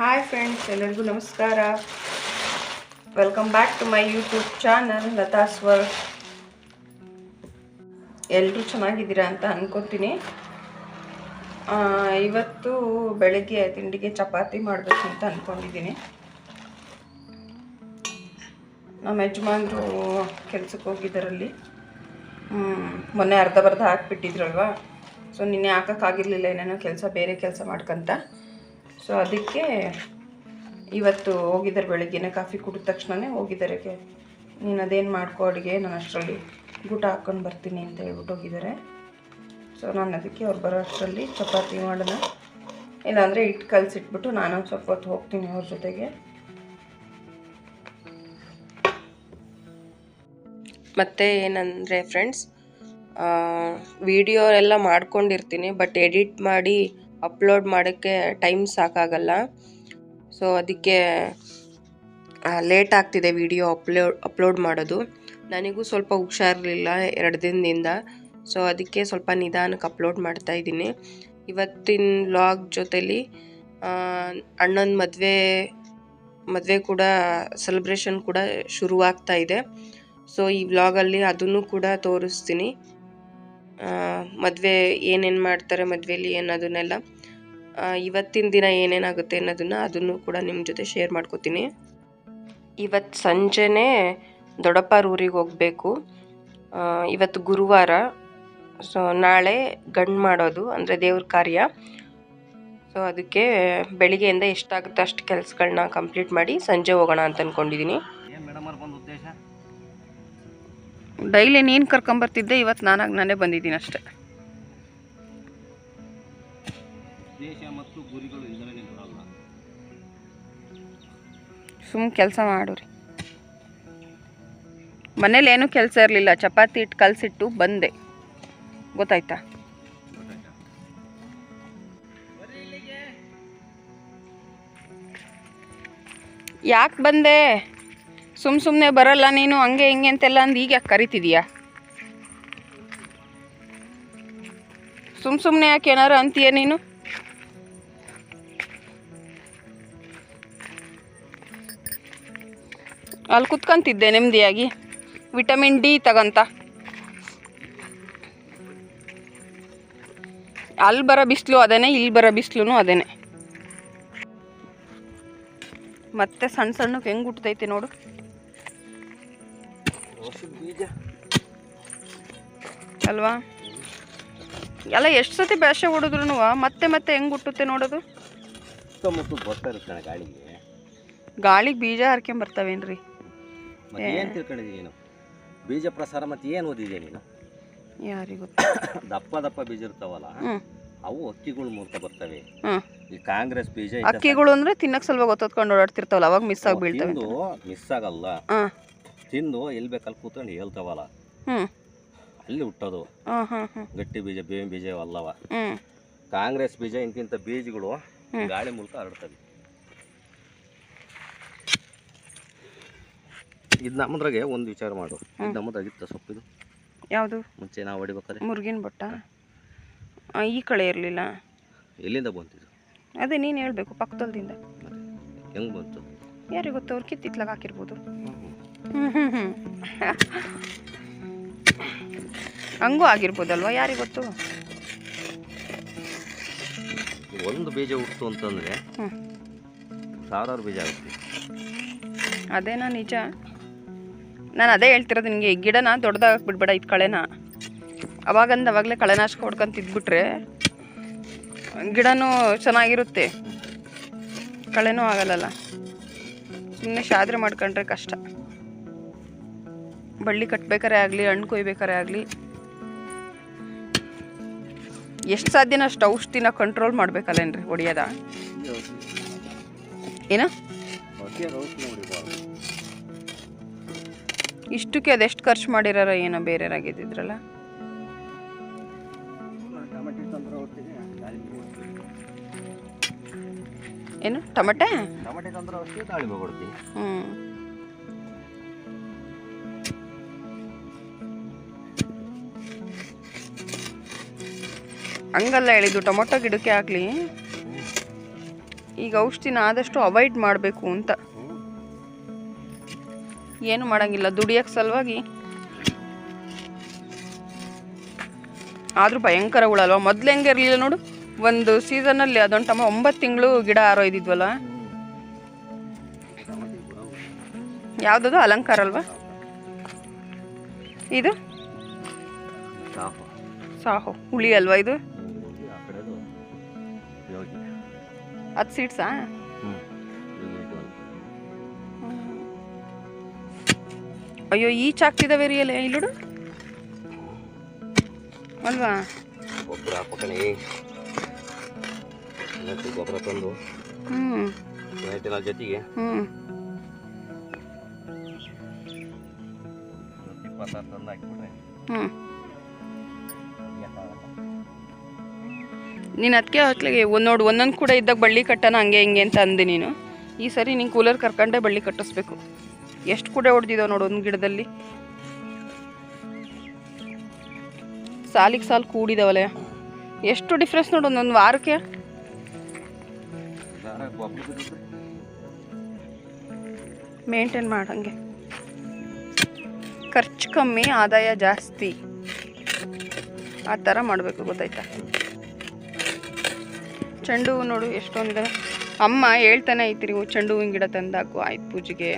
Hi friends ಎಲ್ಲರಿಗೂ ನಮಸ್ಕಾರ. Welcome back to my YouTube channel Lata Swar ಎಲ್ಲರೂ ಚೆನ್ನಾಗಿದ್ದೀರಾ ಅಂತ ಅನ್ಕೋತೀನಿ. ಇವತ್ತು ಬೆಳಗ್ಗೆ ತಿಂಡಿಗೆ ಚಪಾತಿ ಮಾಡಬೇಕು ಅಂತ ಅಂದ್ಕೊಂಡಿದ್ದೀನಿ ನಮ್ಮ ಯಜಮಾನರು ಕೆಲ್ಸಕ್ಕೆ ಹೋಗಿದ್ದರಲ್ಲಿ. ಮೊನ್ನೆ ಅರ್ಧ ಬರ್ಧ ಹಾಕಿಬಿಟ್ಟಿದ್ರಲ್ವಾ? ಸೊ ನಿನ್ನೆ ಹಾಕೋಕ್ಕಾಗಿರ್ಲಿಲ್ಲ, ಏನೇನೋ ಕೆಲಸ, ಬೇರೆ ಕೆಲಸ ಮಾಡ್ಕೊಂತ. ಸೊ ಅದಕ್ಕೆ ಇವತ್ತು ಹೋಗಿದ್ದಾರೆ ಬೆಳಗ್ಗೆನೇ ಕಾಫಿ ಕುಡಿದ ತಕ್ಷಣವೇ ಹೋಗಿದ್ದಾರೆ ನೀನು ಅದೇನು ಮಾಡ್ಕೋ ಅಡುಗೆ ನಾನು ಅಷ್ಟರಲ್ಲಿ ಊಟ ಹಾಕ್ಕೊಂಡು ಬರ್ತೀನಿ ಅಂತ ಹೇಳ್ಬಿಟ್ಟು ಹೋಗಿದ್ದಾರೆ. ಸೊ ನಾನು ಅದಕ್ಕೆ ಅವ್ರು ಬರೋ ಅಷ್ಟರಲ್ಲಿ ಚಪಾತಿ ಮಾಡೋಣ. ಇಲ್ಲಾಂದರೆ ಹಿಟ್ಟು ಕಲಸಿಟ್ಬಿಟ್ಟು ನಾನು ಸ್ವಲ್ಪ ಹೊತ್ತು ಹೋಗ್ತೀನಿ ಅವ್ರ ಜೊತೆಗೆ. ಮತ್ತು ಏನಂದರೆ ಫ್ರೆಂಡ್ಸ್ ವಿಡಿಯೋ ಎಲ್ಲ ಮಾಡ್ಕೊಂಡಿರ್ತೀನಿ ಬಟ್ ಎಡಿಟ್ ಮಾಡಿ ಅಪ್ಲೋಡ್ ಮಾಡೋಕ್ಕೆ ಟೈಮ್ ಸಾಕಾಗಲ್ಲ. ಸೊ ಅದಕ್ಕೆ ಲೇಟ್ ಆಗ್ತಿದೆ ವಿಡಿಯೋ ಅಪ್ಲೋಡ್ ಅಪ್ಲೋಡ್ ಮಾಡೋದು. ನನಗೂ ಸ್ವಲ್ಪ ಹುಷಾರಿರಲಿಲ್ಲ ಎರಡು ದಿನದಿಂದ. ಸೊ ಅದಕ್ಕೆ ಸ್ವಲ್ಪ ನಿಧಾನಕ್ಕೆ ಅಪ್ಲೋಡ್ ಮಾಡ್ತಾ ಇದ್ದೀನಿ. ಇವತ್ತಿನ ವ್ಲಾಗ್ ಜೊತೇಲಿ ಅಣ್ಣನ ಮದುವೆ ಮದುವೆ ಕೂಡ ಸೆಲೆಬ್ರೇಷನ್ ಕೂಡ ಶುರುವಾಗ್ತಾ ಇದೆ. ಸೊ ಈ ವ್ಲಾಗಲ್ಲಿ ಅದನ್ನು ಕೂಡ ತೋರಿಸ್ತೀನಿ. ಮದುವೆ ಏನೇನು ಮಾಡ್ತಾರೆ ಮದುವೆಯಲ್ಲಿ ಏನದನ್ನೆಲ್ಲ ಇವತ್ತಿನ ದಿನ ಏನೇನಾಗುತ್ತೆ ಅನ್ನೋದನ್ನು ಅದನ್ನು ಕೂಡ ನಿಮ್ಮ ಜೊತೆ ಶೇರ್ ಮಾಡ್ಕೋತೀನಿ. ಇವತ್ತು ಸಂಜೆನೇ ದೊಡ್ಡಪ್ಪಾರ ಊರಿಗೆ ಹೋಗಬೇಕು. ಇವತ್ತು ಗುರುವಾರ, ಸೊ ನಾಳೆ ಗಂಡು ಮಾಡೋದು, ಅಂದರೆ ದೇವ್ರ ಕಾರ್ಯ. ಸೊ ಅದಕ್ಕೆ ಬೆಳಿಗ್ಗೆಯಿಂದ ಎಷ್ಟಾಗುತ್ತೆ ಅಷ್ಟು ಕೆಲಸಗಳನ್ನ ಕಂಪ್ಲೀಟ್ ಮಾಡಿ ಸಂಜೆ ಹೋಗೋಣ ಅಂತ ಅಂದ್ಕೊಂಡಿದ್ದೀನಿ ಡೈಲಿ ನೀನು ಕರ್ಕೊಂಬರ್ತಿದ್ದೆ ಇವತ್ತು ನಾನಾಗಿ ನಾನೇ ಬಂದಿದ್ದೀನಿ ಅಷ್ಟೇ. ಸುಮ್ ಸುಮ್ಮ ಕೆಲಸ ಮಾಡೋರಿ. ಮನೇಲಿ ಏನೂ ಕೆಲಸ ಇರಲಿಲ್ಲ ಚಪಾತಿ ಇಟ್ಟು ಕಲಸಿಟ್ಟು ಬಂದೆ. ಗೊತ್ತಾಯ್ತಾ? ಯಾಕೆ ಬಂದೆ? ಸುಮ್ಮ ಸುಮ್ಮನೆ ಬರಲ್ಲ ನೀನು, ಹಂಗೆ ಹಿಂಗೆ ಅಂತೆಲ್ಲ ಅಂದು ಈಗ ಯಾಕೆ ಕರಿತಿದೀಯಾ? ಸುಮ್ ಸುಮ್ಮನೆ ಯಾಕೆ ಏನಾರು ಅಂತೀಯ ನೀನು? ಅಲ್ಲಿ ಕುತ್ಕೊಂತಿದ್ದೆ ನೆಮ್ಮದಿಯಾಗಿ ವಿಟಮಿನ್ ಡಿ ತಗಂತ. ಅಲ್ಲಿ ಬರೋ ಬಿಸಿಲು ಅದೇನೆ ಇಲ್ಲಿ ಬರೋ ಬಿಸಿಲು ಅದೇನೆ. ಮತ್ತೆ ಸಣ್ಣ ಸಣ್ಣಕ್ಕೆ ಹೆಂಗೆ ಹುಟ್ಟತೈತೆ ನೋಡು. ಬೀಜ ಅಲ್ವಾ? ಎಲ್ಲ ಎಷ್ಟು ಸತಿ ಬೇಷ ಹೊಡೆದ್ರು ಮತ್ತೆ ಮತ್ತೆ ಹೆಂಗೆ ಹುಟ್ಟುತ್ತೆ ನೋಡೋದು? ಸುತ್ತಮುತ್ತ ಬರ್ತಾ ಗಾಳಿಗೆ. ಗಾಳಿಗೆ ಬೀಜ ಹರ್ಕೊಂಡ್ ಬರ್ತಾವೇನ್ರಿ? ಏನು ತಿಳ್ಕೊಂಡಿದ್ದೀನಿ ನೀನು? ಬೀಜ ಪ್ರಸಾರ ಮತ್ತೆ ಏನು ಓದಿದ್ಯಾ ನೀನು? ಯಾರಿಗೂ ದಪ್ಪ ದಪ್ಪ ಬೀಜ ಇರ್ತಾವಲ್ಲ ಅವು ಅಕ್ಕಿಗಳು ಮೂರ್ತ ಬರ್ತವೆ. ಈ ಕಾಂಗ್ರೆಸ್ ಬೀಜ ಅಕ್ಕಿಗಳು ಅಂದ್ರೆ ತಿನ್ನಕ್ ಸ್ವಲ್ಪ ಗೊತ್ತತ್ಕೊಂಡು ಓಡಾಡ್ತಿರ್ತಾವಲ್ಲ ಅವಾಗ ಮಿಸ್ ಆಗಿ ಬೀಳ್ತಾವೆ ಮಿಸ್ ಆಗಲ್ಲ. ಹಾಂ. ತಿಂದು ಎಲ್ಲಿ ಬೇಕಲ್ಲಿ ಕೂತ್ಕೊಂಡು ಹೇಳ್ತಾವಲ್ಲ. ಅಲ್ಲಿ ಹುಟ್ಟೋದು. ಗಟ್ಟಿ ಬೀಜ ಬೇವಿನ ಬೀಜ ಅಲ್ಲವ ಕಾಂಗ್ರೆಸ್ ಬೀಜ ಇಂತಿಂತ ಬೀಜಗಳು ಗಾಳಿ ಮೂಲಕ ಹರಡ್ತವೆ. ಇದು ನಮ್ಮದ್ರಾಗೆ ಒಂದು ವಿಚಾರ ಮಾಡು. ಇದು ಸೊಪ್ಪು ಸೊಪ್ಪಿದು? ಯಾವುದು? ಮುಂಚೆ ನಾವು ಹೊಡಿಬೇಕಾದ್ರೆ? ಮುರುಗಿನ ಬಟ್ಟ? ಈ ಕಡೆ ಇರಲಿಲ್ಲ. ಎಲ್ಲಿಂದ ಬಂತಿದ್ದು ಅದೇ ನೀನು ಹೇಳಬೇಕು ಪಕ್ಕದಲ್ದಿಂದ. ಹೆಂಗೆ ಬಂತು? ಯಾರಿಗೆ ಗೊತ್ತು ಅವ್ರು ಕಿತ್ತಿತ್ಲಾಗ ಹಾಕಿರ್ಬೋದು. ಹಂಗೂ ಆಗಿರ್ಬೋದಲ್ವಾ ಯಾರಿಗೆ ಗೊತ್ತು ಒಂದು ಬೀಜ ಹುಟ್ಟು ಅಂತಂದರೆ ಹ್ಞೂ ಸಾವಿರಾರು ಬೀಜ ಆಗುತ್ತೆ. ಅದೇನಾ ನಿಜ. ನಾನು ಅದೇ ಹೇಳ್ತಿರೋದು ನಿಮಗೆ ಈ ಗಿಡನ ದೊಡ್ಡದಾಗಕ್ಕೆ ಬಿಡ್ಬೇಡ ಇದು ಕಳೆನ. ಅವಾಗಂದ ಅವಾಗಲೇ ಕಳೆನಾಶಕ ಹೊಡ್ಕೊಂತ ಇದ್ಬಿಟ್ರೆ ಗಿಡನೂ ಚೆನ್ನಾಗಿರುತ್ತೆ. ಕಳೆನೂ ಆಗಲ್ಲಲ್ಲ. ಸುಮ್ಮನೆ ಶಾದ್ರೆ ಮಾಡ್ಕೊಂಡ್ರೆ ಕಷ್ಟ. ಬಳ್ಳಿ ಕಟ್ಬೇಕಾರೆ ಆಗಲಿ ಹಣ್ಣು ಕೊಯ್ಬೇಕಾರೆ ಆಗಲಿ ಎಷ್ಟು ಸಾಧ್ಯನ ಅಷ್ಟು ಔಷಧಿನ ಕಂಟ್ರೋಲ್ ಮಾಡ್ಬೇಕಲ್ಲೇನ್ರಿ ಹೊಡಿಯೋದ ಏನ? ಇಷ್ಟಕ್ಕೆ ಅದೆಷ್ಟು ಖರ್ಚು ಮಾಡಿರೋ ಏನೋ ಬೇರೆಯವ್ರಾಗಿದ್ದಿದ್ರಲ್ಲ ಏನು ಟಮಟೆ? ಹ್ಞೂ ಹಂಗಲ್ಲ ಹೇಳಿದ್ದು ಟೊಮೊಟೊ ಗಿಡಕ್ಕೆ ಆಗಲಿ. ಈಗ ಔಷಧಿನ ಆದಷ್ಟು ಅವಾಯ್ಡ್ ಮಾಡಬೇಕು ಅಂತ. ಏನು ಮಾಡಂಗಿಲ್ಲ ದುಡಿಯೋಕ್ಕೆ ಸಲುವಾಗಿ. ಆದರೂ ಭಯಂಕರ ಹುಳಲ್ವಾ ಮೊದಲು ಹೆಂಗೆ ಇರಲಿಲ್ಲ ನೋಡು. ಒಂದು ಸೀಸನಲ್ಲಿ ಅದೊಂದು ಟಮ ಒಂಬತ್ತು ತಿಂಗಳು ಗಿಡ ಆರೋಯ್ದಿದ್ವಲ್ಲ? ಯಾವುದದು? ಅಲಂಕಾರ ಅಲ್ವಾ? ಇದು? ಸಾಹೋ. ಹುಳಿ ಅಲ್ವಾ ಇದು? ಅದು ಸೀಟ್ಸಾ ಅಯ್ಯೋ ಈಚ್ ಆಗ್ತಿದ್ದಾವೆ ರೀ ಅಲ್ಲ ಇಲ್ಲುಡು ಅಲ್ವಾ? ಗೊಬ್ಬರ ಹಾಕ್ಬೇಕಣೆ. ಗೊಬ್ಬರ ತಂದು. ಹ್ಞೂ ಜೊತೆಗೆ. ಹ್ಞೂ ಇಪ್ಪತ್ತಾರು ತಂದು ಹಾಕಿಬಿಟ್ರೆ. ಹ್ಞೂ ನೀನು ಅದಕ್ಕೆ ಹೊತ್ಲಿಗೆ ಒಂದು ನೋಡು, ಒಂದೊಂದು ಕೂಡ ಇದ್ದಾಗ ಬಳ್ಳಿ ಕಟ್ಟನ ಹಂಗೆ ಹಿಂಗೆ ಅಂತ ಅಂದೆ ನೀನು. ಈ ಸರಿ ನೀನು ಕೂಲರ್ ಕರ್ಕೊಂಡೆ ಬಳ್ಳಿ ಕಟ್ಟಿಸ್ಬೇಕು. ಎಷ್ಟು ಕೂಡ ಹೊಡೆದಿದ್ದಾವೆ ನೋಡು ಒಂದು ಗಿಡದಲ್ಲಿ. ಸಾಲಿಗೆ ಸಾಲು ಕೂಡಿದವಲ್ಲ ಎಷ್ಟು ಡಿಫ್ರೆನ್ಸ್ ನೋಡು ಒಂದೊಂದು ವಾರಕ್ಕೆ. ಮೇಂಟೈನ್ ಮಾಡಂಗೆ ಖರ್ಚು ಕಮ್ಮಿ, ಆದಾಯ ಜಾಸ್ತಿ. ಆ ಥರ ಮಾಡಬೇಕು ಗೊತ್ತಾಯ್ತಾ? ಚೆಂಡು ಹೂವು ನೋಡು ಎಷ್ಟೊಂದು. ಅಮ್ಮ ಹೇಳ್ತಾನೆ ಐತ್ರಿ ಚೆಂಡು ಹೂವಿನ ಗಿಡ ತಂದಾಕು ಆಯ್ತು ಪೂಜೆಗೆ.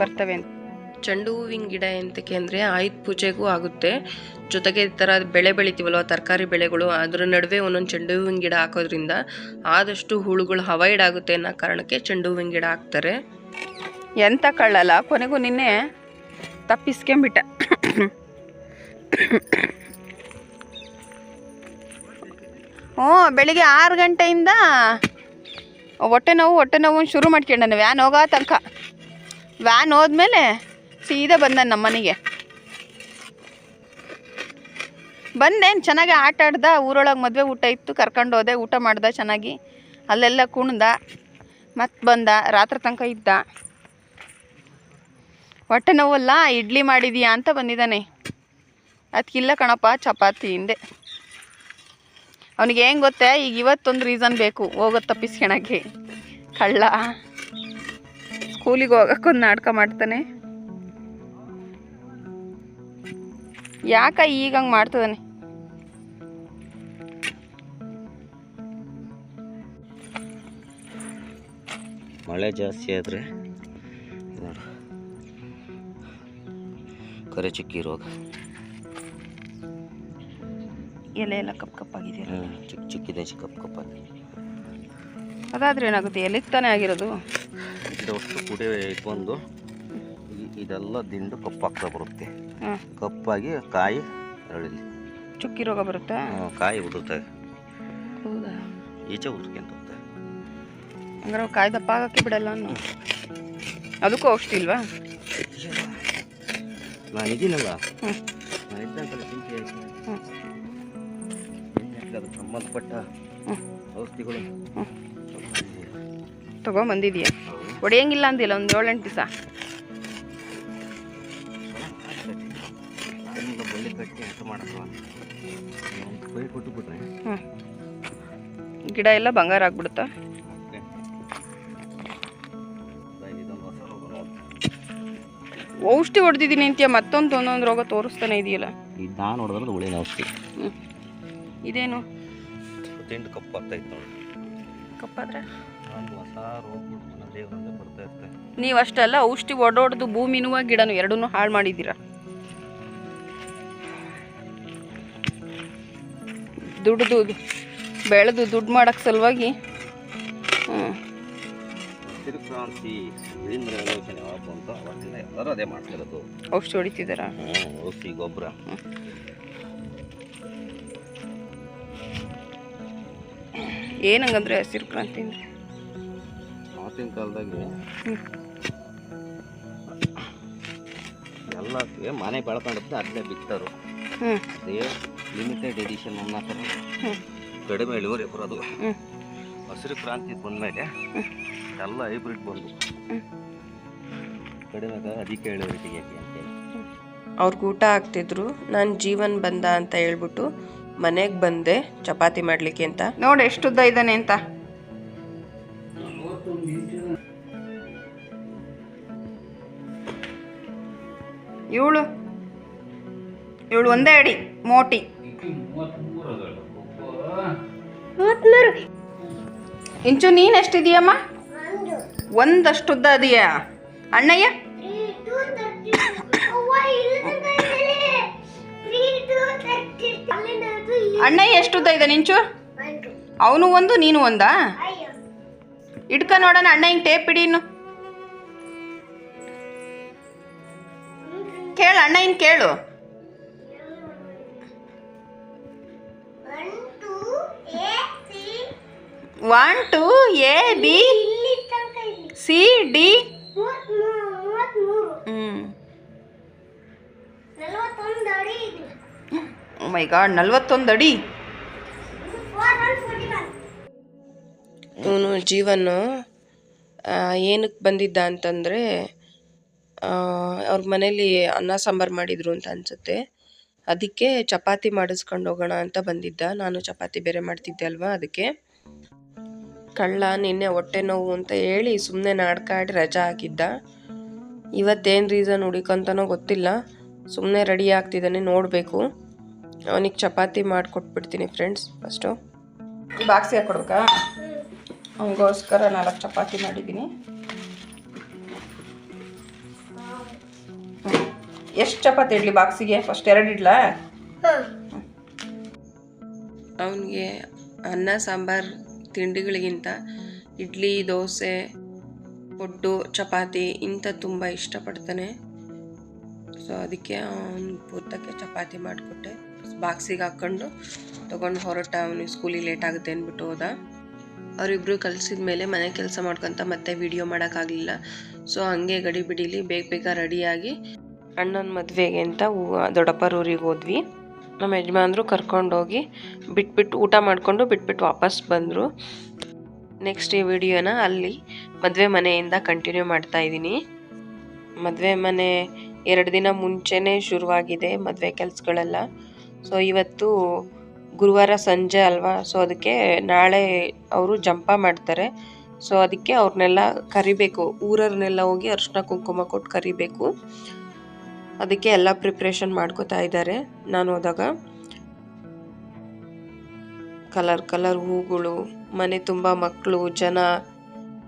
ಬರ್ತವೆ ಅಂತ. ಚೆಂಡು ಹೂವಿನ ಗಿಡ ಎಂತಕ್ಕೆ ಅಂದರೆ ಆಯುಧ ಪೂಜೆಗೂ ಆಗುತ್ತೆ. ಜೊತೆಗೆ ಈ ಥರ ಬೆಳೆ ಬೆಳಿತೀವಲ್ವ ತರಕಾರಿ ಬೆಳೆಗಳು ಅದರ ನಡುವೆ ಒಂದೊಂದು ಚೆಂಡು ಹೂವಿನ ಗಿಡ ಹಾಕೋದ್ರಿಂದ ಆದಷ್ಟು ಹುಳುಗಳು ಅವಾಯ್ಡ್ ಆಗುತ್ತೆ ಅನ್ನೋ ಕಾರಣಕ್ಕೆ ಚೆಂಡು ಹೂವಿನ ಗಿಡ ಹಾಕ್ತಾರೆ. ಎಂತ ಕಳ್ಳಲ್ಲ ಕೊನೆಗೂ ನಿನ್ನೆ ತಪ್ಪಿಸ್ಕೊಂಬಿಟ್ಟ ಹ್ಞೂ, ಬೆಳಿಗ್ಗೆ ಆರು ಗಂಟೆಯಿಂದ ಹೊಟ್ಟೆ ನೋವು ಹೊಟ್ಟೆ ನೋವು ಶುರು ಮಾಡ್ಕೊಂಡಾನೆ ವ್ಯಾನ್ ಹೋಗೋ ತನಕ. ವ್ಯಾನ್ ಹೋದ್ಮೇಲೆ ಸೀದಾ ಬಂದ ನಮ್ಮ ಮನೆಗೆ. ಬಂದೇನು ಚೆನ್ನಾಗಿ ಆಟ ಆಡ್ದ, ಊರೊಳಗೆ ಮದುವೆ ಊಟ ಇತ್ತು, ಕರ್ಕೊಂಡು ಹೋದೆ, ಊಟ ಮಾಡ್ದೆ ಚೆನ್ನಾಗಿ. ಅಲ್ಲೆಲ್ಲ ಕುಣ್ದ ಮತ್ತೆ ಬಂದ, ರಾತ್ರಿ ತನಕ ಇದ್ದ. ಹೊಟ್ಟೆ ನೋವಲ್ಲ, ಇಡ್ಲಿ ಮಾಡಿದೀಯಾ ಅಂತ ಬಂದಿದ್ದಾನೆ. ಅದಕ್ಕಿಲ್ಲ ಕಣಪ್ಪ, ಚಪಾತಿ ಹಿಂದೆ. ಅವನಿಗೆ ಏನು ಗೊತ್ತೇ, ಈಗ ಇವತ್ತೊಂದು ರೀಸನ್ ಬೇಕು. ಹೋಗೋದು ತಪ್ಪಿಸ್ಕೊಳಕ್ಕೆ ಕಳ್ಳ. ಸ್ಕೂಲಿಗೆ ಹೋಗೋಕ್ಕೊಂದು ನಾಟಕ ಮಾಡ್ತಾನೆ. ಯಾಕ ಈಗ ಹಂಗೆ ಮಾಡ್ತದಾನೆ? ಮಳೆ ಜಾಸ್ತಿ ಆದರೆ ಕರೆ ಚುಕ್ಕಿ ರೋಗ. ಎಲೆ ಎಲ್ಲ ಕಪ್ ಕಪ್ಪಾಗಿದೆಯಲ್ಲ ಹ್ಞೂ ಚಿಕ್ಕ ಚಿಕ್ಕಿದೆ ಚಿಕ್ಕ ಕಪ್ಪಾಗಿ ಅದಾದ್ರೆ ಏನಾಗುತ್ತೆ ಎಲೆಗೆ ತಾನೇ ಆಗಿರೋದು? ಇದಷ್ಟು ಕುಡಿ ಬಂದು ಇದೆಲ್ಲ ದಿಂಡು ಕಪ್ಪಾಗ್ತಾ ಬರುತ್ತೆ. ಹಾಂ. ಕಪ್ಪಾಗಿ ಕಾಯಿ ಅರಳಿಲಿ ಚುಕ್ಕಿ ರೋಗ ಬರುತ್ತೆ? ಕಾಯಿ ಉದುರುತ್ತೆ ಹೌದಾ? ಈಚೆ ಉದುರ್ಕೊಂತ ಹೋಗ್ತವೆ ಹಂಗಾರೆ ಅವು ಕಾಯಿ ದಪ್ಪ ಆಗಕ್ಕೆ ಬಿಡಲ್ಲ ಅನ್ನೋ. ಅದಕ್ಕೂ ಔಷಧಿ ಇಲ್ವಾ? ನಾನು ಇದೀನಲ್ಲ ಹ್ಞೂ ನಾನು ಇದ್ದಂತೆಲ್ಲ ಚಿಂತೆ ಆಯ್ತು ಸಂಬಂಧಪಟ್ಟ ಔಷಧಿಗಳು. ತಗೊಂಬಂದಿದೀಯ. ಹೊಡೆಯಂಗಿಲ್ಲ ಅಂದಿಲ್ಲ ಒಂದು ಏಳೆಂಟು ದಿವಸ. ಬಳ್ಳಿ ಕಟ್ಟಿ ಕೊಟ್ಟು ಬಿಟ್ರೆ ಗಿಡ ಎಲ್ಲ ಬಂಗಾರ ಆಗ್ಬಿಡುತ್ತಾ? ಔಷಧಿ ಹೊಡೆದಿದ್ದೀನಿ ಅಂತೀಯ ಮತ್ತೊಂದು ಒಂದೊಂದು ರೋಗ ತೋರಿಸ್ತಾನೆ ಇದೆಯಲ್ಲ. ಇದು ನಾನು ಔಷಧಿ. ಇದೇನು? ತಿಂಡು ಕಪ್ಪು ಆಗ್ತಾಯಿತ್ತು ನೋಡಿ. ಕಪ್ಪಾದ್ರೆ ಒಂದು ಹೊಸ ರೋಗ ನನ್ನ ದೇವರಿಂದ ಬರ್ತಾ ಇರ್ತದೆ ನೀವು ಅಷ್ಟಲ್ಲ ಔಷಧಿ ಒಡೋಡ್ದು ಭೂಮಿನೂ ಗಿಡನು ಎರಡೂ ಹಾಳು ಮಾಡಿದ್ದೀರಾ? ದುಡ್ದು ಬೆಳೆದು ದುಡ್ಡು ಮಾಡೋಕ್ಕೆ ಸಲುವಾಗಿ ಯಾವಾಗ ಅವತ್ತಿಂದ ಎಲ್ಲರೂ ಅದೇ ಮಾಡ್ತಿರೋದು. ಔಷಧಿ ಹೊಡಿತಿದ್ದಾರ? ಔಷಧಿ ಗೊಬ್ಬರ. ಏನಂಗಂದ್ರೆ ಹಸಿರು ಕ್ರಾಂತಿ ಅಂದ್ರೆ? ಕಾಲದಾಗೆ ಎಲ್ಲ ಮನೆ ಬೆಳ್ಕೊಂಡಿದ್ದೆ ಅದನ್ನೇ ಬಿತ್ತರು. ಅದೇ ಲಿಮಿಟೆಡ್ ಎಡಿಷನ್ ಅನ್ನೋ ಥರ ಹ್ಞೂ ಕಡಿಮೆ ಇಳುವರಿ ಬರೋದು. ಹಸಿರು ಕ್ರಾಂತಿ ಬಂದಮೇಲೆ ಎಲ್ಲ ಹೈಬ್ರಿಡ್ ಬಂದು. ಕಡಿಮೆ ಅಧಿಕ ಇಳುವರಿ ತೆಗಿಯಕ್ಕೆ ಅಂತೇಳಿ ಅವ್ರಿಗೆ ಊಟ ಹಾಕ್ತಿದ್ರು ನಾನು ಜೀವನ್ ಬಂದ ಅಂತ ಹೇಳ್ಬಿಟ್ಟು ಮನೆಗೆ ಬಂದೆ ಚಪಾತಿ ಮಾಡ್ಲಿಕ್ಕೆ ಅಂತ. ನೋಡಿ ಎಷ್ಟು ಉದ್ದ ಇದ್ದಾನೆ ಅಂತ. ಇವಳು ಇವಳು ಒಂದೇ ಅಡಿ ಮೋಟಿ ಇಂಚು ನೀನು ಎಷ್ಟಿದೀಯಮ್ಮ? ಒಂದಷ್ಟು ಉದ್ದ ಅದೀಯಾ ಅಣ್ಣಯ್ಯ? ಅಣ್ಣಯ್ಯ ಎಷ್ಟು ಉದ್ದ ಇದೆ ನಿಂಚು? ಅವನು ಒಂದು ನೀನು ಒಂದಾ? ಇಟ್ಕ ನೋಡೋಣ ಅಣ್ಣ ಹಿಂಗೆ ಟೇಪ್ ಇಡಿ ಇನ್ನು. ಕೇಳು ಅಣ್ಣ ಇನ್ ಕೇಳು. One two A B C D hmm. My God ನಲ್ವತ್ತೊಂದು ಅಡಿ. ಇವನು ಜೀವನು ಏನಕ್ಕೆ ಬಂದಿದ್ದ ಅಂತಂದರೆ ಅವ್ರ ಮನೇಲಿ ಅನ್ನ ಸಾಂಬಾರು ಮಾಡಿದರು ಅಂತ ಅನಿಸುತ್ತೆ. ಅದಕ್ಕೆ ಚಪಾತಿ ಮಾಡಿಸ್ಕೊಂಡು ಹೋಗೋಣ ಅಂತ ಬಂದಿದ್ದ. ನಾನು ಚಪಾತಿ ಬೇರೆ ಮಾಡ್ತಿದ್ದೆ ಅಲ್ವಾ ಅದಕ್ಕೆ. ಕಳ್ಳ, ನಿನ್ನೆ ಹೊಟ್ಟೆ ನೋವು ಅಂತ ಹೇಳಿ ಸುಮ್ಮನೆ ನಾಡ್ಕಾಡಿ ರಜಾ ಹಾಕಿದ್ದ. ಇವತ್ತೇನು ರೀಸನ್ ಹುಡುಕಂತನೋ ಗೊತ್ತಿಲ್ಲ. ಸುಮ್ಮನೆ ರೆಡಿ ಆಗ್ತಿದ್ದಾನೆ, ನೋಡಬೇಕು. ಅವನಿಗೆ ಚಪಾತಿ ಮಾಡಿಕೊಟ್ಬಿಡ್ತೀನಿ ಫ್ರೆಂಡ್ಸ್ ಫಸ್ಟು ಬಾಕ್ಸಿಗೆ ಹಾಕ್ಕೊಡ್ಬೇಕಾ ಅವನಿಗೋಸ್ಕರ ನಾಲ್ಕು ಚಪಾತಿ ಮಾಡಿದ್ದೀನಿ. ಎಷ್ಟು ಚಪಾತಿ ಇಡ್ಲಿ ಬಾಕ್ಸಿಗೆ ಫಸ್ಟ್ ಎರಡು ಇಡ್ಲಾ? ಅವನಿಗೆ ಅನ್ನ ಸಾಂಬಾರು ತಿಂಡಿಗಳಿಗಿಂತ ಇಡ್ಲಿ ದೋಸೆ ಪೊಟ್ಟು ಚಪಾತಿ ಇಂಥ ತುಂಬ ಇಷ್ಟಪಡ್ತಾನೆ. ಸೊ ಅದಕ್ಕೆ ಅವನ ಪೂರ್ತಕ್ಕೆ ಚಪಾತಿ ಮಾಡಿಕೊಟ್ಟೆ. ಬಾಕ್ಸಿಗೆ ಹಾಕ್ಕೊಂಡು ತೊಗೊಂಡು ಹೊರಟ ಅವನಿಗೆ ಸ್ಕೂಲಿಗೆ ಲೇಟ್ ಆಗುತ್ತೆ ಅಂದ್ಬಿಟ್ಟು ಹೋದ. ಅವರಿಬ್ಬರು ಕಲಿಸಿದ ಮೇಲೆ ಮನೆ ಕೆಲಸ ಮಾಡ್ಕೊತ ಮತ್ತೆ ವಿಡಿಯೋ ಮಾಡೋಕ್ಕಾಗಲಿಲ್ಲ ಸೊ ಹಂಗೆ ಗಡಿ ಬಿಡಿಲಿ, ಬೇಗ ಬೇಗ ರೆಡಿಯಾಗಿ ಅಣ್ಣನ ಮದುವೆಗೆ ಅಂತ ದೊಡ್ಡಪ್ಪರ ಊರಿಗೆ ಹೋದ್ವಿ. ನಮ್ಮ ಯಜಮಾನ್ರು ಕರ್ಕೊಂಡೋಗಿ ಬಿಟ್ಬಿಟ್ಟು ಊಟ ಮಾಡಿಕೊಂಡು ಬಿಟ್ಬಿಟ್ಟು ವಾಪಸ್ ಬಂದರು. ನೆಕ್ಸ್ಟ್ ಈ ವಿಡಿಯೋನ ಅಲ್ಲಿ ಮದುವೆ ಮನೆಯಿಂದ ಕಂಟಿನ್ಯೂ ಮಾಡ್ತಾ ಇದ್ದೀನಿ. ಮದುವೆ ಮನೆ ಎರಡು ದಿನ ಮುಂಚೆನೇ ಶುರುವಾಗಿದೆ ಮದುವೆ ಕೆಲಸಗಳೆಲ್ಲ. ಸೊ ಇವತ್ತು ಗುರುವಾರ ಸಂಜೆ ಅಲ್ವಾ? ಸೊ ಅದಕ್ಕೆ ನಾಳೆ ಅವರು ಜಂಪ ಮಾಡ್ತಾರೆ. ಸೊ ಅದಕ್ಕೆ ಅವ್ರನ್ನೆಲ್ಲ ಕರಿಬೇಕು. ಊರವ್ರನ್ನೆಲ್ಲ ಹೋಗಿ ಅರ್ಶಿನ ಕುಂಕುಮ ಕೊಟ್ಟು ಕರಿಬೇಕು. ಅದಕ್ಕೆ ಎಲ್ಲ ಪ್ರಿಪ್ರೇಷನ್ ಮಾಡ್ಕೋತಾ ಇದ್ದಾರೆ ನಾನು ಹೋದಾಗ. ಕಲರ್ ಕಲರ್ ಹೂಗಳು, ಮನೆ ತುಂಬ ಮಕ್ಕಳು, ಜನ,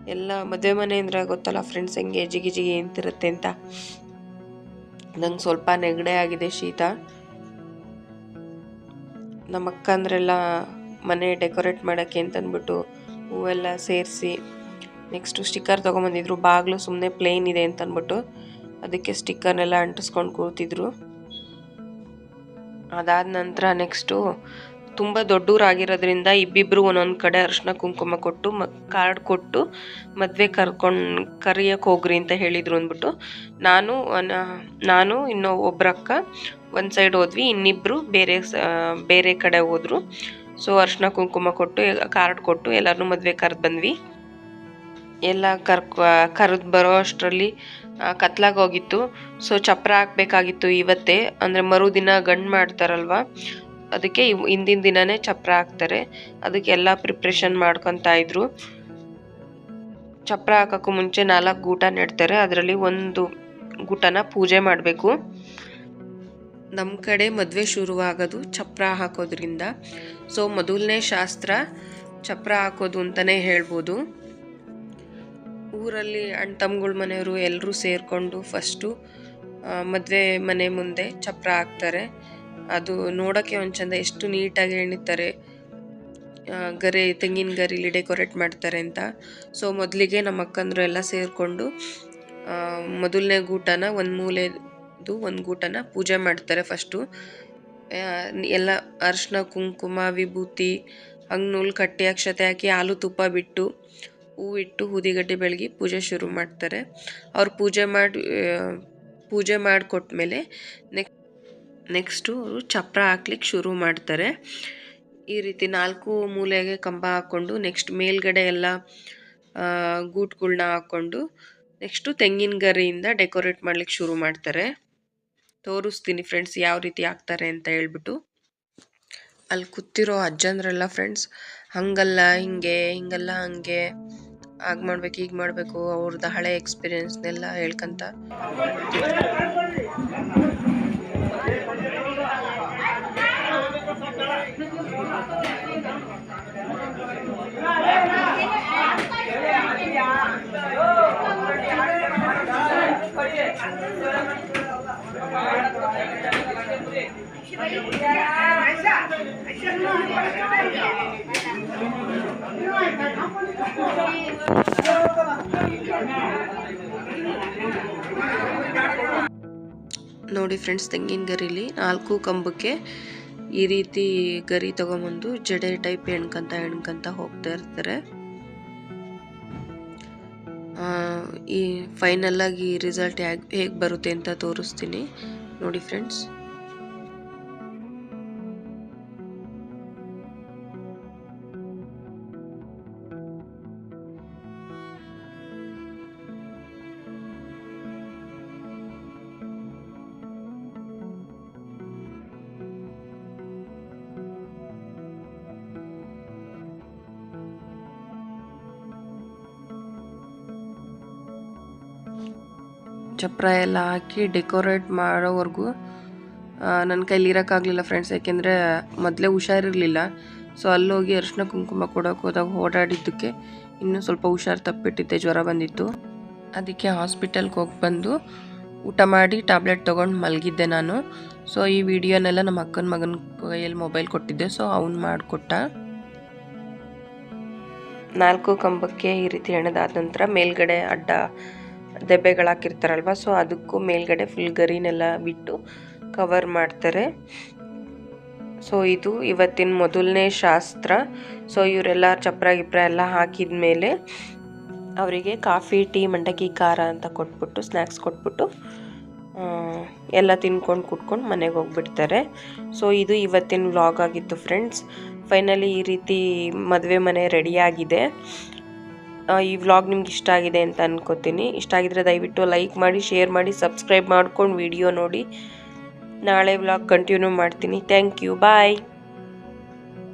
ಎಲ್ಲ ಮದುವೆ ಮನೆ ಅಂದರೆ ಗೊತ್ತಲ್ಲ ಫ್ರೆಂಡ್ಸ್ ಹೆಂಗೆ ಜಿಗಿ ಜಿಗಿ ಅಂತಿರುತ್ತೆ ಅಂತ. ನಂಗೆ ಸ್ವಲ್ಪ ನೆಗಡೆ ಆಗಿದೆ ಶೀತ. ನಮ್ಮ ಅಕ್ಕಂದ್ರೆಲ್ಲ ಮನೆ ಡೆಕೋರೇಟ್ ಮಾಡೋಕ್ಕೆ ಅಂತಂದ್ಬಿಟ್ಟು ಹೂವೆಲ್ಲ ಸೇರಿಸಿ ನೆಕ್ಸ್ಟು ಸ್ಟಿಕ್ಕರ್ ತೊಗೊಂಬಂದಿದ್ರು. ಬಾಗಿಲು ಸುಮ್ಮನೆ ಪ್ಲೇನ್ ಇದೆ ಅಂತಂದ್ಬಿಟ್ಟು ಅದಕ್ಕೆ ಸ್ಟಿಕ್ಕರ್ನೆಲ್ಲ ಅಂಟಿಸ್ಕೊಂಡು ಕೂತಿದ್ರು. ಅದಾದ ನಂತರ ನೆಕ್ಸ್ಟು ತುಂಬ ದೊಡ್ಡೂರಾಗಿರೋದ್ರಿಂದ ಇಬ್ಬಿಬ್ಬರು ಒಂದೊಂದು ಕಡೆ ಅರಿಶಿನ ಕುಂಕುಮ ಕೊಟ್ಟು ಮ ಕಾರ್ಡ್ ಕೊಟ್ಟು ಮದುವೆ ಕರ್ಕೊಂಡು ಕರಿಯಕ್ಕೆ ಹೋಗ್ರಿ ಅಂತ ಹೇಳಿದ್ರು ಅಂದ್ಬಿಟ್ಟು ನಾನು ನಾನು ಇನ್ನೂ ಒಬ್ರಕ್ಕ ಒಂದು ಸೈಡ್ ಹೋದ್ವಿ ಇನ್ನಿಬ್ಬರು ಬೇರೆ ಬೇರೆ ಕಡೆ ಹೋದರು. ಸೊ ಅರ್ಶಿನ ಕುಂಕುಮ ಕೊಟ್ಟು ಕಾರ್ಡ್ ಕೊಟ್ಟು ಎಲ್ಲರನ್ನೂ ಮದುವೆ ಕರೆದು ಬಂದ್ವಿ. ಎಲ್ಲ ಕರ್ಕ ಕರೆದು ಬರೋ ಅಷ್ಟರಲ್ಲಿ ಕತ್ಲಾಗ ಹೋಗಿತ್ತು. ಸೊ ಚಪ್ರ ಹಾಕ್ಬೇಕಾಗಿತ್ತು ಇವತ್ತೇ. ಅಂದರೆ ಮರುದಿನ ಗಂಡು ಮಾಡ್ತಾರಲ್ವ? ಅದಕ್ಕೆ ಹಿಂದಿನ ದಿನನೇ ಚಪ್ರ ಹಾಕ್ತಾರೆ. ಅದಕ್ಕೆ ಎಲ್ಲ ಪ್ರಿಪ್ರೇಷನ್ ಮಾಡ್ಕೊತಾ ಇದ್ರು. ಚಪ್ರ ಹಾಕೋಕ್ಕೂ ಮುಂಚೆ ನಾಲ್ಕು ಗೂಟ ನೆಡ್ತಾರೆ. ಅದರಲ್ಲಿ ಒಂದು ಗೂಟನ ಪೂಜೆ ಮಾಡಬೇಕು. ನಮ್ಮ ಕಡೆ ಮದುವೆ ಶುರುವಾಗೋದು ಚಪ್ರ ಹಾಕೋದ್ರಿಂದ. ಸೊ ಮೊದಲನೇ ಶಾಸ್ತ್ರ ಚಪ್ರ ಹಾಕೋದು ಅಂತಲೇ ಹೇಳ್ಬೋದು. ಊರಲ್ಲಿ ಅಣ್ಣ ತಮ್ಮಗಳ ಮನೆಯವರು ಎಲ್ಲರೂ ಸೇರಿಕೊಂಡು ಫಸ್ಟು ಮದುವೆ ಮನೆ ಮುಂದೆ ಚಪ್ರ ಹಾಕ್ತಾರೆ. ಅದು ನೋಡೋಕ್ಕೆ ಒಂದು ಚಂದ ಎಷ್ಟು ನೀಟಾಗಿ ಎಣಿತಾರೆ. ಗರಿ, ತೆಂಗಿನ ಗರಿಲಿ ಡೆಕೋರೇಟ್ ಮಾಡ್ತಾರೆ ಅಂತ. ಸೊ ಮೊದಲಿಗೆ ನಮ್ಮ ಅಕ್ಕಂದ್ರು ಎಲ್ಲ ಸೇರಿಕೊಂಡು ಮೊದಲನೇ ಗೂಟನ ಒಂದು ಮೂಲೆದು ಒಂದು ಗೂಟನ ಪೂಜೆ ಮಾಡ್ತಾರೆ ಫಸ್ಟು ಎಲ್ಲ ಅರಿಶಿನ, ಕುಂಕುಮ, ವಿಭೂತಿ ಅಂಗ್ನೂಲು ಕಟ್ಟಿ, ಅಕ್ಷತೆ ಹಾಕಿ ಹಾಲು ತುಪ್ಪ ಬಿಟ್ಟು ಹೂವಿಟ್ಟು ಊದಿಗಡ್ಡೆ ಬೆಳಗ್ಗೆ ಪೂಜೆ ಶುರು ಮಾಡ್ತಾರೆ. ಅವ್ರು ಪೂಜೆ ಮಾಡಿ ಪೂಜೆ ಮಾಡಿಕೊಟ್ಮೇಲೆ ನೆಕ್ ನೆಕ್ಸ್ಟು ಅವರು ಚಪ್ರ ಹಾಕ್ಲಿಕ್ಕೆ ಶುರು ಮಾಡ್ತಾರೆ. ಈ ರೀತಿ ನಾಲ್ಕು ಮೂಲೆಗೆ ಕಂಬ ಹಾಕ್ಕೊಂಡು ನೆಕ್ಸ್ಟ್ ಮೇಲ್ಗಡೆ ಎಲ್ಲ ಗೂಟ್ಗಳನ್ನ ಹಾಕ್ಕೊಂಡು ನೆಕ್ಸ್ಟು ತೆಂಗಿನ ಗರಿಯಿಂದ ಡೆಕೋರೇಟ್ ಮಾಡ್ಲಿಕ್ಕೆ ಶುರು ಮಾಡ್ತಾರೆ. ತೋರಿಸ್ತೀನಿ ಫ್ರೆಂಡ್ಸ್ ಯಾವ ರೀತಿ ಹಾಕ್ತಾರೆ ಅಂತ ಹೇಳ್ಬಿಟ್ಟು. ಅಲ್ಲಿ ಕೂತಿರೋ ಅಜ್ಜಂದ್ರೆಲ್ಲ ಫ್ರೆಂಡ್ಸ್ ಹಂಗಲ್ಲ, ಹಿಂಗೆ, ಹಿಂಗಲ್ಲ, ಹಂಗೆ ಆಗ ಮಾಡ್ಬೇಕು ಈಗ ಮಾಡಬೇಕು ಅವ್ರದ್ದು ಹಳೆ ಎಕ್ಸ್ಪೀರಿಯನ್ಸ್ನೆಲ್ಲ ಹೇಳ್ಕೊಂತ. ನೋಡಿ ಫ್ರೆಂಡ್ಸ್, ತೆಂಗಿನ ಗರಿಲಿ ನಾಲ್ಕು ಕಂಬಕ್ಕೆ ಈ ರೀತಿ ಗರಿ ತಗೊಂಬಂದು ಜಡೆ ಟೈಪ್ ಎಣ್ಕಂತ ಎಣ್ಕಂತ ಹೋಗ್ತಾ ಇರ್ತಾರೆ. ಈ ಫೈನಲ್ ಆಗಿ ರಿಸಲ್ಟ್ ಹೇಗೆ ಬರುತ್ತೆ ಅಂತ ತೋರಿಸ್ತೀನಿ. ನೋಡಿ ಫ್ರೆಂಡ್ಸ್. ಚಪ್ರ ಎಲ್ಲ ಹಾಕಿ ಡೆಕೋರೇಟ್ ಮಾಡೋವರೆಗೂ ನನ್ನ ಕೈಲಿ ಇರೋಕ್ಕಾಗಲಿಲ್ಲ ಫ್ರೆಂಡ್ಸ್ ಯಾಕೆಂದರೆ ಮೊದಲೇ ಹುಷಾರಿರಲಿಲ್ಲ. ಸೊ ಅಲ್ಲೋಗಿ ಅರಿಶಿನ ಕುಂಕುಮ ಕೊಡೋಕೆ ಹೋದಾಗ ಓಡಾಡಿದ್ದಕ್ಕೆ ಇನ್ನೂ ಸ್ವಲ್ಪ ಹುಷಾರು ತಪ್ಪಿಟ್ಟಿದ್ದೆ, ಜ್ವರ ಬಂದಿತ್ತು. ಅದಕ್ಕೆ ಹಾಸ್ಪಿಟಲ್ಗೆ ಹೋಗಿ ಬಂದು ಊಟ ಮಾಡಿ ಟ್ಯಾಬ್ಲೆಟ್ ತೊಗೊಂಡು ಮಲಗಿದ್ದೆ ನಾನು. ಸೊ ಈ ವಿಡಿಯೋನೆಲ್ಲ ನಮ್ಮ ಅಕ್ಕನ ಮಗನ ಕೈಯಲ್ಲಿ ಮೊಬೈಲ್ ಕೊಟ್ಟಿದ್ದೆ ಸೊ ಅವನು ಮಾಡಿಕೊಟ್ಟ. ನಾಲ್ಕು ಕಂಬಕ್ಕೆ ಈ ರೀತಿ ಹೆಣದಾದ ನಂತರ ಮೇಲ್ಗಡೆ ಅಡ್ಡ ದೆಬ್ಬೆಗಳು ಹಾಕಿರ್ತಾರಲ್ವ ಸೊ ಅದಕ್ಕೂ ಮೇಲ್ಗಡೆ ಫುಲ್ ಗರಿನೆಲ್ಲ ಬಿಟ್ಟು ಕವರ್ ಮಾಡ್ತಾರೆ. ಸೊ ಇದು ಇವತ್ತಿನ ಮೊದಲನೇ ಶಾಸ್ತ್ರ. ಸೊ ಇವರೆಲ್ಲ ಚಪ್ರ ಗಿಪ್ರ ಎಲ್ಲ ಹಾಕಿದ ಮೇಲೆ ಅವರಿಗೆ ಕಾಫಿ, ಟೀ, ಮಂಡಕ್ಕಿ, ಖಾರ ಅಂತ ಕೊಟ್ಬಿಟ್ಟು ಸ್ನ್ಯಾಕ್ಸ್ ಕೊಟ್ಬಿಟ್ಟು ಎಲ್ಲ ತಿನ್ಕೊಂಡು ಕುಟ್ಕೊಂಡು ಮನೆಗೆ ಹೋಗ್ಬಿಡ್ತಾರೆ. ಸೊ ಇದು ಇವತ್ತಿನ ವ್ಲಾಗ್ ಆಗಿತ್ತು ಫ್ರೆಂಡ್ಸ್ ಫೈನಲಿ ಈ ರೀತಿ ಮದುವೆ ಮನೆ ರೆಡಿಯಾಗಿದೆ ಈ ವ್ಲಾಗ್ ನಿಮ್ಗೆ ಇಷ್ಟ ಆಗಿದೆ ಅಂತ ಅನ್ಕೋತೀನಿ. ಇಷ್ಟ ಆಗಿದ್ರೆ ದಯವಿಟ್ಟು ಲೈಕ್ ಮಾಡಿ ಶೇರ್ ಮಾಡಿ ಸಬ್ಸ್ಕ್ರೈಬ್ ಮಾಡ್ಕೊಂಡು ವಿಡಿಯೋ ನೋಡಿ. ನಾಳೆ ವ್ಲಾಗ್ ಕಂಟಿನ್ಯೂ ಮಾಡ್ತೀನಿ. Thank you bye